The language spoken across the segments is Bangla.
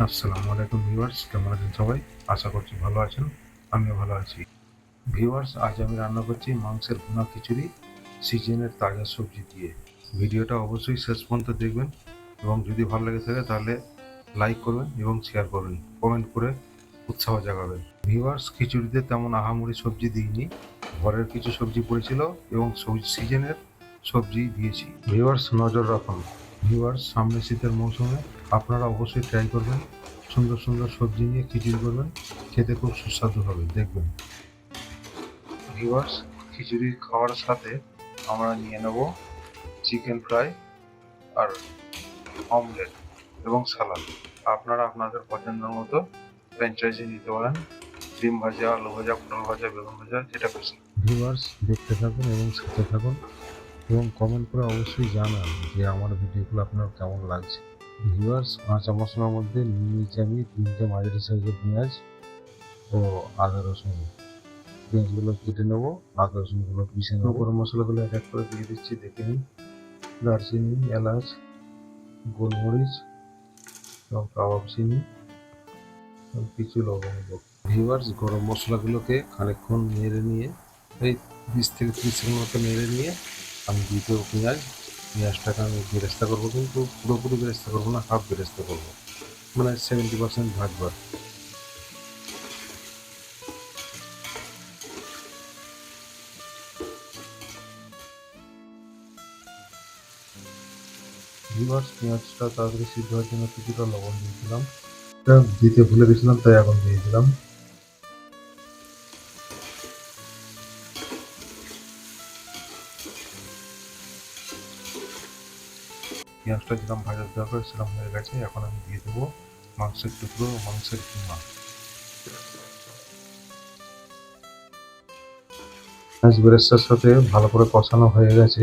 আসসালামু আলাইকুম ভিউয়ার্স, কেমন আছেন সবাই? আশা করছি ভালো আছেন, আমিও ভালো আছি। ভিউয়ার্স, আজ আমি রান্না করছি মাংসের ভুনা খিচুড়ি, সিজনের তাজা সবজি দিয়ে। ভিডিওটা অবশ্যই শেষ পর্যন্ত দেখবেন এবং যদি ভালো লেগে থাকে তাহলে লাইক করবেন এবং শেয়ার করবেন কমেন্ট করে উৎসাহ জাগাবেন। ভিউয়ার্স, খিচুড়িতে তেমন আহামরি সবজি দিইনি, ঘরের কিছু সবজি পড়েছিল এবং সিজনের সবজি দিয়েছি। ভিউয়ার্স, নজর রাখুন। ভিউয়ার্স, সামনে শীতের মৌসুমে আপনারা অবশ্যই ট্রাই করবেন। সুন্দর সুন্দর সবজি নিয়ে খিচুড়ি করবেন। খেতে খুব সুস্বাদু হবে, দেখবেন। ভিউয়ার্স খিচুড়ি খাওয়ার সাথে আমরা নিয়ে নেব চিকেন ফ্রাই আর অমলেট এবং সালাদ আপনারা আপনাদের পছন্দের মতো ফ্র্যাঞ্চাইজি নিতে পারেন। ডিম ভাজা, আলু ভাজা, পটল ভাজা, বেগুন ভাজা, যেটা খুশি। ভিউয়ার্স দেখতে থাকুন এবং সাথে থাকুন এবং কমেন্ট করে অবশ্যই জানান যে আমার ভিডিওগুলো আপনার কেমন লাগছে। ভিউয়ার্স কাঁচা মশলার মধ্যে নিয়ে নিয়েছি আমি তিনটে মাঝারি সাইজের পেঁয়াজ ও আদা রসুন। পেঁয়াজগুলো কেটে নেব আদা রসুনগুলো পিষে নেব। গরম মশলাগুলো এক এক করে দিয়ে দিচ্ছি দেখে নিন। দারচিনি এলাচ গোলমরিচ এবং কাবাব চিনি কিছু লবঙ্গ। ভিউয়ার্স গরম মশলাগুলোকে খানিকক্ষণ নেড়ে নিয়ে এই বিশ থেকে ত্রিশ সেকেন্ড মতো নেড়ে নিয়ে আমি দিয়ে দেবো পেঁয়াজ। পেঁয়াজটাকে আমি বেরেস্তা করব, কিন্তু পুরোপুরি বেরেস্তা করব না, হাফ বেরেস্তা করব। মানে সেভেন্টি পার্সেন্ট ভাজবো আর কি। পেঁয়াজটা তাড়াতাড়ি সিদ্ধ হওয়ার জন্য কিছুটা লবণ দিয়েছিলাম। দিতে ভুলে গেছিলাম, তাই এখন দিয়ে দিলাম। পেঁয়াজটা যেরকম ভাজার দরকার সেরকম হয়ে গেছে। এখন আমি দিয়ে দেবো মাংসের টুকরো, মাংসের কিমা। পেঁয়াজ বেরেস্তার সাথে ভালো করে কষানো হয়ে গেছে।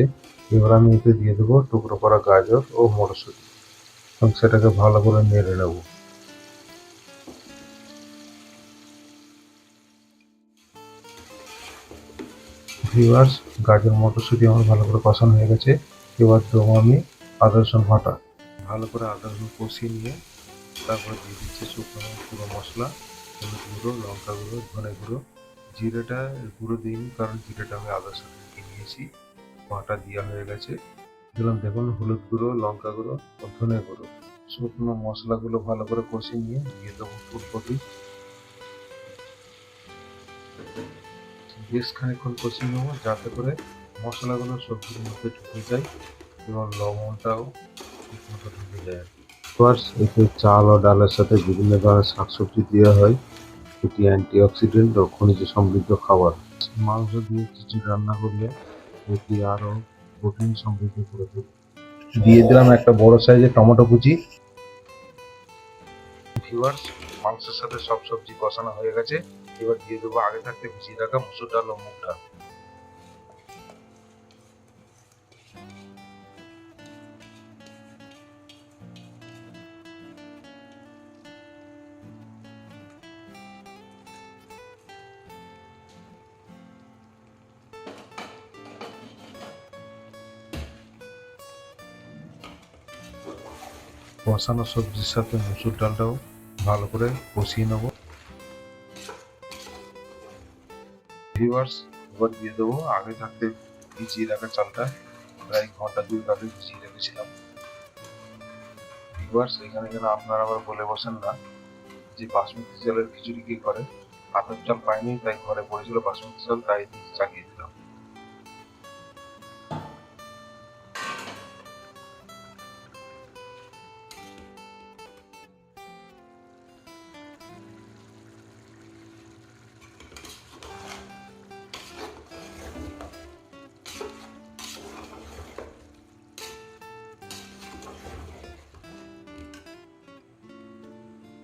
এবার আমি এতে দিয়ে দেবো টুকরো করা গাজর ও মটরশুঁটি। এবং সেটাকে ভালো করে নেড়ে নেব। ভিউয়ার্স, গাজর, মটরশুঁটি আমার ভালো করে কষানো হয়ে গেছে। এবার দেবো আমি আদা রসুন বাটা ভালো করে আদা রসুন কষিয়ে নিয়ে তারপরে দিয়ে দিচ্ছে শুকনো গুঁড়ো মশলা, হলুদ গুঁড়ো, লঙ্কা গুঁড়ো, ধনে গুঁড়ো, জিরেটা গুঁড়ো দিইনি কারণ জিরেটা আমি আদার সাথে নিয়েছি, বাটা দেওয়া হয়ে গেছে। দিলাম দেখুন হলুদ গুঁড়ো, লঙ্কা গুঁড়ো ও ধনে গুঁড়ো। শুকনো মশলাগুলো ভালো করে কষিয়ে নিয়ে দিয়ে দেবো ফুলকপি বেশ খানিক্ষণ কষিয়ে নেব যাতে করে মশলাগুলো সবজির মধ্যে ঢুকে যায়। এবং লবণটাও ঠিক মতো ঢুকে যায় এতে চাল ও ডালের সাথে বিভিন্ন ধরনের শাকসবজি দেওয়া হয়। এটি অ্যান্টিঅক্সিডেন্ট ও খনিজ সমৃদ্ধ খাবার। মাংস দিয়ে কিছু রান্না করলে এটি আরও প্রোটিন সমৃদ্ধ করে তোলে। দিয়ে দিলাম একটা বড় সাইজের টমেটো কুচি। ভিউয়ার্স মাংসের সাথে সব সবজি কষানো হয়ে গেছে। এবার দিয়ে দেবো আগে থাকতে ভিজিয়ে রাখা মুসুর ডাল ও মুগ ডাল। কষানো সবজির সাথে মুসুর ডালটাও ভালো করে কষিয়ে নেব। ভিউয়ার্স এবার দিয়ে দেবো। আগে থাকতে ভিজিয়ে রাখা চালটা। প্রায় ঘণ্টা দুই আগে ভিজিয়ে রেখেছিলাম। ভিউয়ার্স এখানে যেন আপনারা আবার বলে বসেন না যে বাসমতি চালের খিচুড়ি কি করে। হাতের চাল পাইনি, তাই ঘরে পড়েছিল বাসমতি চাল, তাই চাকিয়ে দিলাম।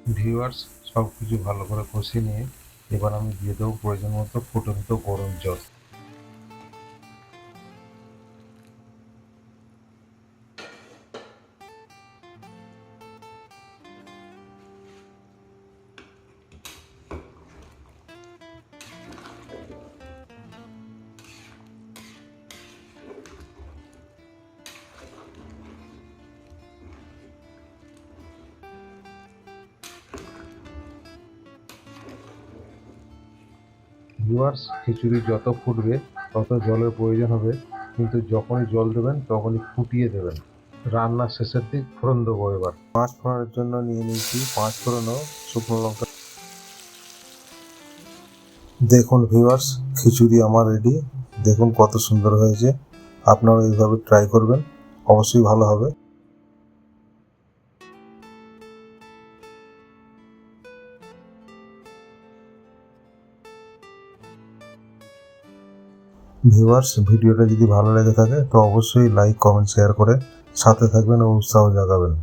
ভিউয়ার্স সব কিছু ভালো করে কষে নিয়ে এবার আমি দিয়ে দেবো প্রয়োজন মতো ফুটন্ত গরম জল। ভিউয়ার্স খিচুড়ি যত ফুটবে, তত জলের প্রয়োজন হবে। কিন্তু যখনই জল দেবেন, তখনই ফুটিয়ে দেবেন। রান্নার শেষের দিক ফোড়ন দেবো এবার। পাঁচ ফোড়নের জন্য নিয়ে নিয়েছি পাঁচ ফোড়নও শুকনো লঙ্কা। দেখুন ভিউয়ার্স খিচুড়ি আমার রেডি দেখুন কত সুন্দর হয়েছে। আপনারা এইভাবে ট্রাই করবেন। অবশ্যই ভালো হবে। ভিউয়ার্স ভিডিওটা যদি ভালো লেগে থাকে, তো অবশ্যই লাইক কমেন্ট শেয়ার করে সাথে থাকবেন ও উৎসাহ জাগাবেন।